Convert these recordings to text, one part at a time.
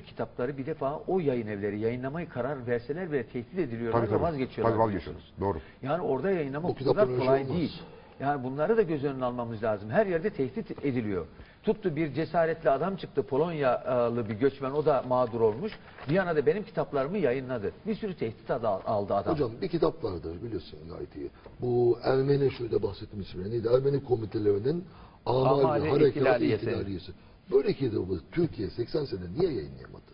kitapları bir defa o yayın evleri yayınlamayı karar verseler bile tehdit ediliyorlar Tabii ve tabii. vazgeçiyorlar. Tabii vazgeçiyoruz. Doğru. Yani orada yayınlama o kadar kolay olmaz. değil. Yani bunları da göz önüne almamız lazım. Her yerde tehdit ediliyor. Tuttu bir cesaretli adam çıktı Polonyalı bir göçmen o da mağdur olmuş. Viyana'da benim kitaplarımı yayınladı. Bir sürü tehdit adı aldı adam. Hocam bir kitap vardır biliyorsun iyi. Bu Ermeni şurada bahsettiğim ismi neydi? Ermeni komitelerinin Amal Amali ve Harekat İhtilaliyesi. Böyle kitabı Türkiye 80 sene niye yayınlayamadı?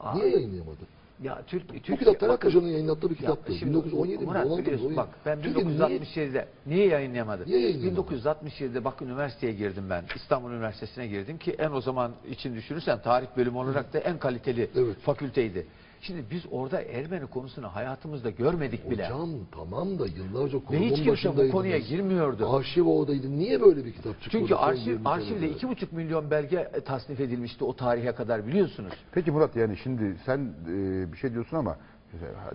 Aa, Niye yayınlayamadı? Ya Türk, Bu Türkiye, kitap Talat bakın- Paşa'nın yayınlattığı bir kitaptı. şimdi 1917 mi? Murat 16 mı? biliyorsun 17 bak ben Türkiye niye- 1967'de niye yayınlayamadı? Niye yayınlayamadı? 1967'de bak üniversiteye girdim ben. İstanbul Üniversitesi'ne girdim ki en o zaman için düşünürsen tarih bölümü olarak da en kaliteli Evet. fakülteydi. Şimdi biz orada Ermeni konusunu hayatımızda görmedik bile. Hocam tamam da yıllarca Ve kurumun hiç kimse bu konuya girmiyordu. Arşiv oradaydı. Niye böyle bir kitap çıkmadı? Çünkü arşiv, 20 arşivde iki buçuk milyon belge e, tasnif edilmişti o tarihe kadar biliyorsunuz. Peki Murat yani şimdi sen e, bir şey diyorsun ama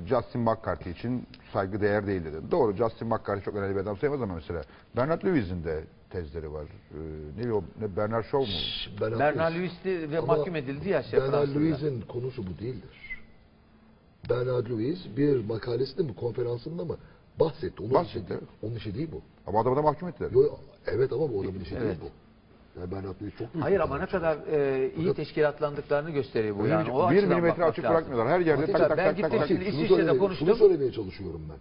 Justin McCarthy için saygı değer değil dedin. Doğru Justin McCarthy çok önemli bir adam sayılmaz ama mesela Bernard Lewis'in de tezleri var. E, ne o ne Bernard Shaw mu? Bernard Bernard Lewis. Lewis'ti ve mahkum edildi ya şey Bernard. Lewis'in konusu bu değildir. Bernard Lewis bir makalesinde mi konferansında mı bahsetti. Onun Bahsetti, işi değil. Onun işi değil bu. Ama adamı da mahkum ettiler. Yo, evet ama bu adamın işi Evet. değil bu. Yani Bernard Lewis çok büyük Hayır bir ama ne kadar e, iyi teşkilatlandıklarını gösteriyor bu Bir- yani. O bir açıdan milimetre açık lazım. bırakmıyorlar. Her yerde tak Tabii, tak ben tak tak gittim tak. şimdi Şunu İsviçre'de söylemeye- konuştum. Şunu söylemeye çalışıyorum ben.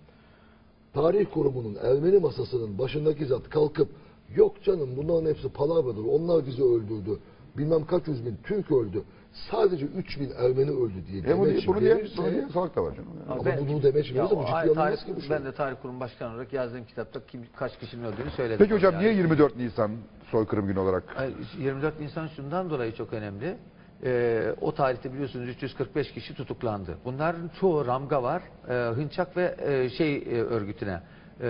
Tarih kurumunun Ermeni masasının başındaki zat kalkıp yok canım bunların hepsi palavradır. Onlar bizi öldürdü. Bilmem kaç yüz bin Türk öldü. Sadece üç bin Ermeni öldü diye E bunu, demeç bunu verirse- bunu diyen salak da var canım. Yani. Ama Ben- bunu Ya verirse bu ciddi tarih- ki bu şey. Ben de tarih kurumu başkanı olarak yazdığım kitapta kim, kaç kişinin öldüğünü söyledim. Peki hocam Yani. niye 24 Nisan soykırım günü olarak? Ay, 24 Nisan şundan dolayı çok önemli. Ee, o tarihte biliyorsunuz 345 kişi tutuklandı. Bunların çoğu Ramga var, e, Hınçak ve e, şey e, örgütüne, e,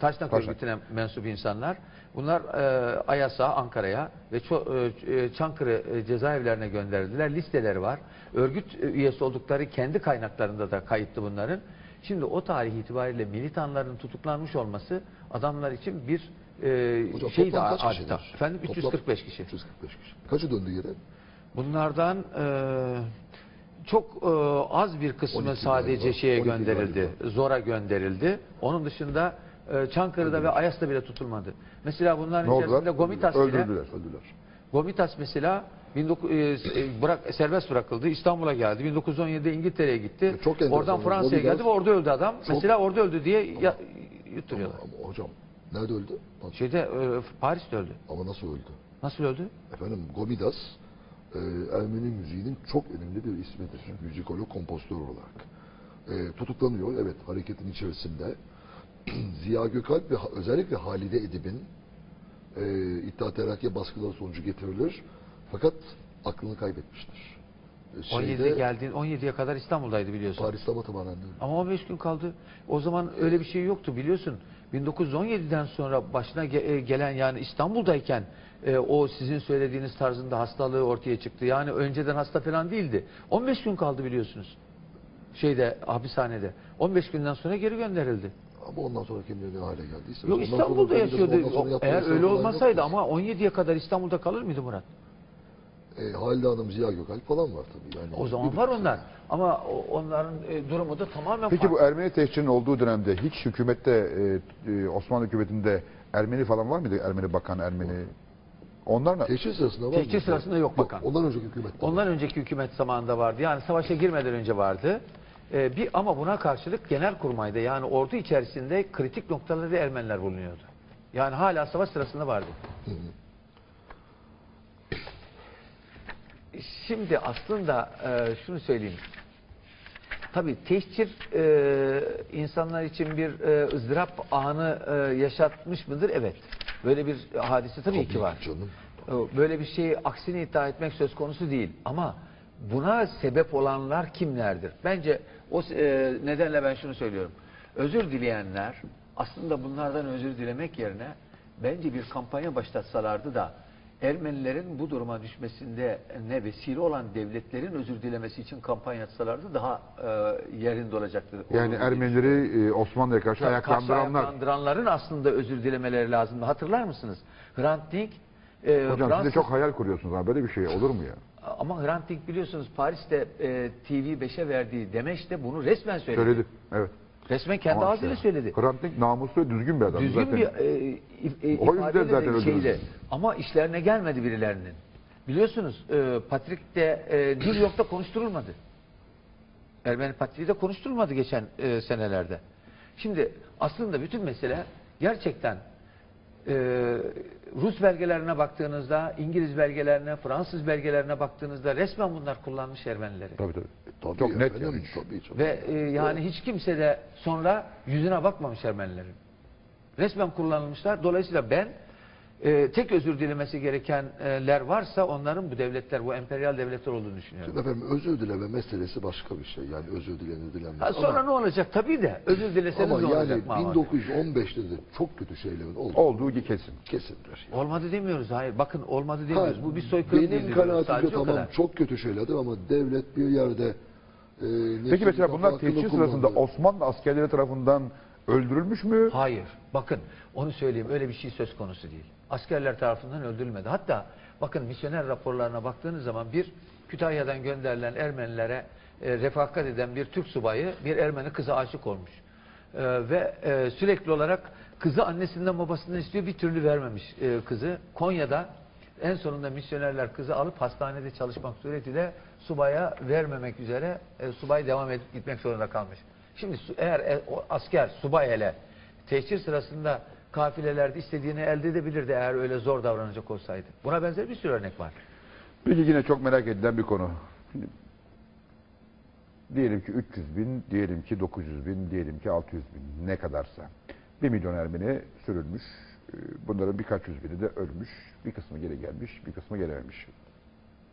Taşnak Taşnak. örgütüne mensup insanlar. Bunlar e, Ayas'a, Ankara'ya ve ço- e, e, Çankırı e, cezaevlerine gönderildiler. Listeleri var. Örgüt e, üyesi oldukları kendi kaynaklarında da kayıtlı bunların. Şimdi o tarih itibariyle militanların tutuklanmış olması adamlar için bir e, Hocam şey de toplam kaç adeta. Efendim Toplam 345 kişi. 345 kişi. Kaçı döndü geri? Bunlardan e, çok e, az bir kısmı 12 sadece şeye 12 gönderildi, zora gönderildi. Onun dışında e, Çankırı'da ve Ayas'ta bile tutulmadı. Mesela bunların Ne içerisinde oldular? Gomitas bile, Öldürdüler. Öldüler. Gomitas mesela 19, e, e, bırak, serbest bırakıldı. İstanbul'a geldi. 1917'de İngiltere'ye gitti. E, çok enteresan. Oradan Fransa'ya Gomitas- geldi ve orada öldü adam. Mesela orada öldü diye ya, yutturuyorlar. ama hocam nerede öldü? Bak, Şeyde e, Paris'te öldü. Ama nasıl öldü? Nasıl öldü? Efendim Gomidas e, Ermeni müziğinin çok önemli bir ismidir. Müzikolog, kompozitör olarak. E, tutuklanıyor. Evet hareketin içerisinde. Ziya Gökalp ve özellikle Halide Edip'in e, İttihat Terakki baskıları sonucu getirilir. Fakat aklını kaybetmiştir. E, 17'de geldiğin 17'ye kadar İstanbul'daydı biliyorsun. Paris'te Batımanen Ama 15 gün kaldı. O zaman öyle bir şey yoktu biliyorsun. 1917'den sonra başına ge- e, gelen yani İstanbul'dayken e, o sizin söylediğiniz tarzında hastalığı ortaya çıktı. Yani önceden hasta falan değildi. 15 gün kaldı biliyorsunuz. Şeyde hapishanede. 15 günden sonra geri gönderildi. Ama ondan sonra kendine ne hale geldiyse. Yok ondan İstanbul'da yaşıyordu. Eğer öyle olmasaydı yok. ama 17'ye kadar İstanbul'da kalır mıydı Murat? E, Halide Hanım, Ziya Gökalp falan var tabii. Yani O zaman var onlar. Ama o- onların e, durumu da tamamen Peki farklı. bu Ermeni tehcirinin olduğu dönemde hiç hükümette e, e, Osmanlı hükümetinde Ermeni falan var mıydı? Ermeni bakan, Ermeni. Onlar ne? Tehcir sırasında var Tehcir mı? sırasında yok bakan. Ondan önceki hükümette. var. Ondan önceki hükümet zamanında vardı. Yani savaşa girmeden önce vardı. Ee, bir ama buna karşılık genel kurmayda yani ordu içerisinde kritik noktalarda Ermeniler bulunuyordu. Yani hala savaş sırasında vardı. Şimdi aslında e, şunu söyleyeyim. Tabii tehcir e, insanlar için bir e, ızdırap anı e, yaşatmış mıdır? Evet. Böyle bir hadise tabii, ki var. Canım. Böyle bir şeyi aksini iddia etmek söz konusu değil. Ama buna sebep olanlar kimlerdir? Bence o e, nedenle ben şunu söylüyorum. Özür dileyenler aslında bunlardan özür dilemek yerine bence bir kampanya başlatsalardı da Ermenilerin bu duruma düşmesinde ne vesile olan devletlerin özür dilemesi için kampanya yapsalardı daha e, yerinde olacaktı. Yani Ermenileri e, Osmanlı'ya karşı Karşı ayaklandıranlar. ayaklandıranların aslında özür dilemeleri lazımdı. Hatırlar mısınız? Hrant Dink e, Hocam siz de Fransız- çok hayal kuruyorsunuz ama böyle bir şey olur mu ya? Ama Hrant Dink biliyorsunuz Paris'te e, TV5'e verdiği demeçte bunu resmen söyledi. Söyledi. Evet. Resmen kendi Ama ağzıyla şey, söyledi. Hrant Dink namuslu ve düzgün bir adam. Düzgün zaten. bir e, e, O yüzden de zaten şeyle. Ama işlerine gelmedi birilerinin. Biliyorsunuz e, Patrick'te e, New York'ta konuşturulmadı. Ermeni Patriği de konuşturulmadı geçen e, senelerde. Şimdi aslında bütün mesele gerçekten e, Rus belgelerine baktığınızda, İngiliz belgelerine, Fransız belgelerine baktığınızda resmen bunlar kullanmış Ermenileri. Tabii tabii. Tabii Çok net efendim, yani. Tabii, tabii. Ve e, yani hiç kimse de sonra yüzüne bakmamış Ermenilerin. Resmen kullanılmışlar. Dolayısıyla ben e, tek özür dilemesi gerekenler varsa onların bu devletler, bu emperyal devletler olduğunu düşünüyorum. Şimdi efendim özür dileme meselesi başka bir şey. Yani özür dilenir dilenmez. Ha, sonra ne olacak tabii de özür dileseniz ama ne yani olacak Mahmut? 1915'te de çok kötü şeylerin oldu. Olduğu kesin. Kesindir. Olmadı demiyoruz. Hayır bakın olmadı demiyoruz. Ha, bu bir soykırım Benim değil diyoruz. kanaatimce tamam kadar. çok kötü şeylerdir ama devlet bir yerde e, Peki mesela bunlar tehcir sırasında. Osmanlı askerleri tarafından öldürülmüş mü? Hayır. Bakın onu söyleyeyim öyle bir şey söz konusu değil. Askerler tarafından öldürülmedi. Hatta bakın misyoner raporlarına baktığınız zaman bir Kütahya'dan gönderilen Ermenilere e, refakat eden bir Türk subayı bir Ermeni kıza aşık olmuş. E, ve e, sürekli olarak kızı annesinden babasından istiyor bir türlü vermemiş e, kızı. Konya'da en sonunda misyonerler kızı alıp hastanede çalışmak suretiyle subaya vermemek üzere e, subay devam edip gitmek zorunda kalmış. Şimdi eğer e, o asker subay hele tehcir sırasında kafilelerde istediğini elde edebilirdi eğer öyle zor davranacak olsaydı. Buna benzer bir sürü örnek var. Peki yine çok merak edilen bir konu. Şimdi, diyelim ki 300 bin, diyelim ki 900 bin, diyelim ki 600 bin ne kadarsa. 1 milyon Ermeni sürülmüş. Ee, Bunların birkaç yüz bini de ölmüş. Bir kısmı geri gelmiş, bir kısmı gelememiş.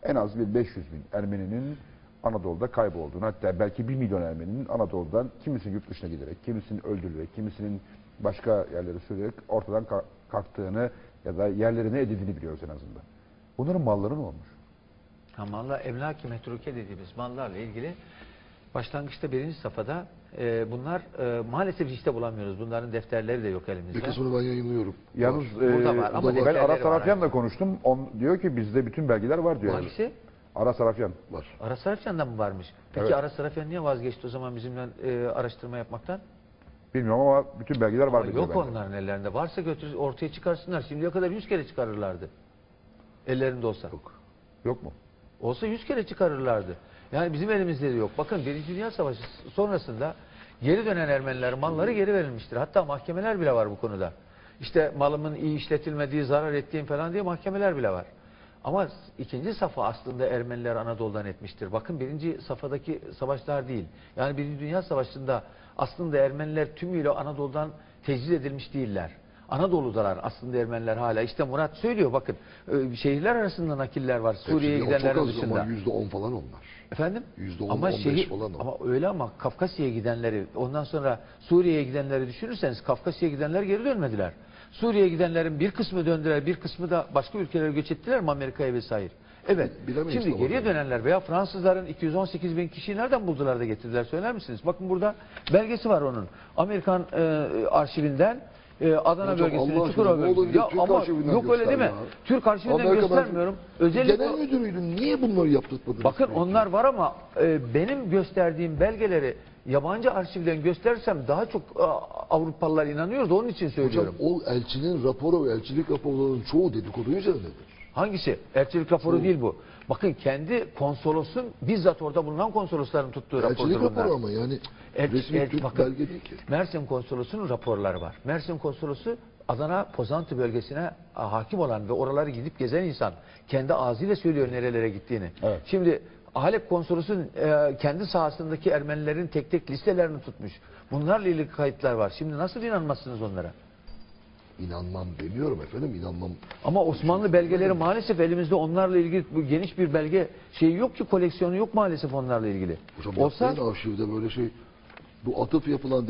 En az bir 500 bin Ermeninin Anadolu'da kaybolduğunu hatta belki 1 milyon Ermeninin Anadolu'dan kimisinin yurt dışına giderek, kimisinin öldürülerek, kimisinin başka yerlere sürülerek ortadan ka- kalktığını ya da yerlerine edildiğini biliyoruz en azından. Bunların malları ne olmuş? Ha, mallar emlaki metruke dediğimiz mallarla ilgili başlangıçta birinci safhada e, bunlar e, maalesef işte bulamıyoruz. Bunların defterleri de yok elimizde. Bir kısmını ben yayınlıyorum. Yalnız Var. Burada e, var ama ben Aras Sarafyan'la konuştum. On, diyor ki bizde bütün belgeler var diyor. Hangisi? Aras Sarafyan. Var. Aras Sarafyan'dan mı varmış? Peki Evet. Aras Sarafyan niye vazgeçti o zaman bizimle e, araştırma yapmaktan? Bilmiyorum ama bütün belgeler var Ama yok bende. onların ellerinde. Varsa götür ortaya çıkarsınlar. Şimdiye kadar yüz kere çıkarırlardı. Ellerinde olsa. Yok. Yok mu? Olsa yüz kere çıkarırlardı. Yani bizim elimizde de yok. Bakın Birinci Dünya Savaşı sonrasında geri dönen Ermeniler malları geri verilmiştir. Hatta mahkemeler bile var bu konuda. İşte malımın iyi işletilmediği, zarar ettiğim falan diye mahkemeler bile var. Ama ikinci safa aslında Ermeniler Anadolu'dan etmiştir. Bakın birinci safhadaki savaşlar değil. Yani Birinci Dünya Savaşı'nda aslında Ermeniler tümüyle Anadolu'dan tecrid edilmiş değiller. Anadolu'dalar aslında Ermeniler hala. İşte Murat söylüyor bakın e, şehirler arasında nakiller var. Suriye'ye gidenlerin dışında. Yüzde on falan onlar. Efendim? Yüzde on, ama şehir, falan o. ama öyle ama Kafkasya'ya gidenleri ondan sonra Suriye'ye gidenleri düşünürseniz Kafkasya'ya gidenler geri dönmediler. Suriye'ye gidenlerin bir kısmı döndüler, bir kısmı da başka ülkelere göç ettiler mi Amerika'ya vesaire. Evet. Bilemeyiz Şimdi geriye dönenler veya Fransızların 218 bin kişiyi nereden buldular da getirdiler söyler misiniz? Bakın burada belgesi var onun. Amerikan e, arşivinden e, Adana Hocam bölgesinin Allah Çukurova bir Ya Türk ama yok öyle değil mi? ya. Türk arşivinden Amerika göstermiyorum. Özellikle Genel müdürüydün. Niye bunları yaptırtmadınız? Bakın onlar var ama e, benim gösterdiğim belgeleri yabancı arşivden gösterirsem daha çok e, Avrupalılar inanıyor da onun için Hocam söylüyorum. o elçinin raporu ve elçilik raporlarının çoğu dedikodu üzerinedir. Hangisi? Elçilik raporu değil bu. Bakın kendi konsolosun bizzat orada bulunan konsolosların tuttuğu Elçilik rapordur bunlar. raporu ama yani El- resmi el- Türk bakın, belge değil ki. Mersin konsolosunun raporları var. Mersin konsolosu Adana Pozantı bölgesine hakim olan ve oraları gidip gezen insan kendi ağzıyla söylüyor nerelere gittiğini. Evet. Şimdi Halep konsolosu e, kendi sahasındaki Ermenilerin tek tek listelerini tutmuş. Bunlarla ilgili kayıtlar var. Şimdi nasıl inanmazsınız onlara? İnanmam demiyorum efendim inanmam. Ama Osmanlı belgeleri maalesef elimizde onlarla ilgili bu geniş bir belge şeyi yok ki koleksiyonu yok maalesef onlarla ilgili. Hocam Olsa arşivde böyle şey. Bu atıf yapılan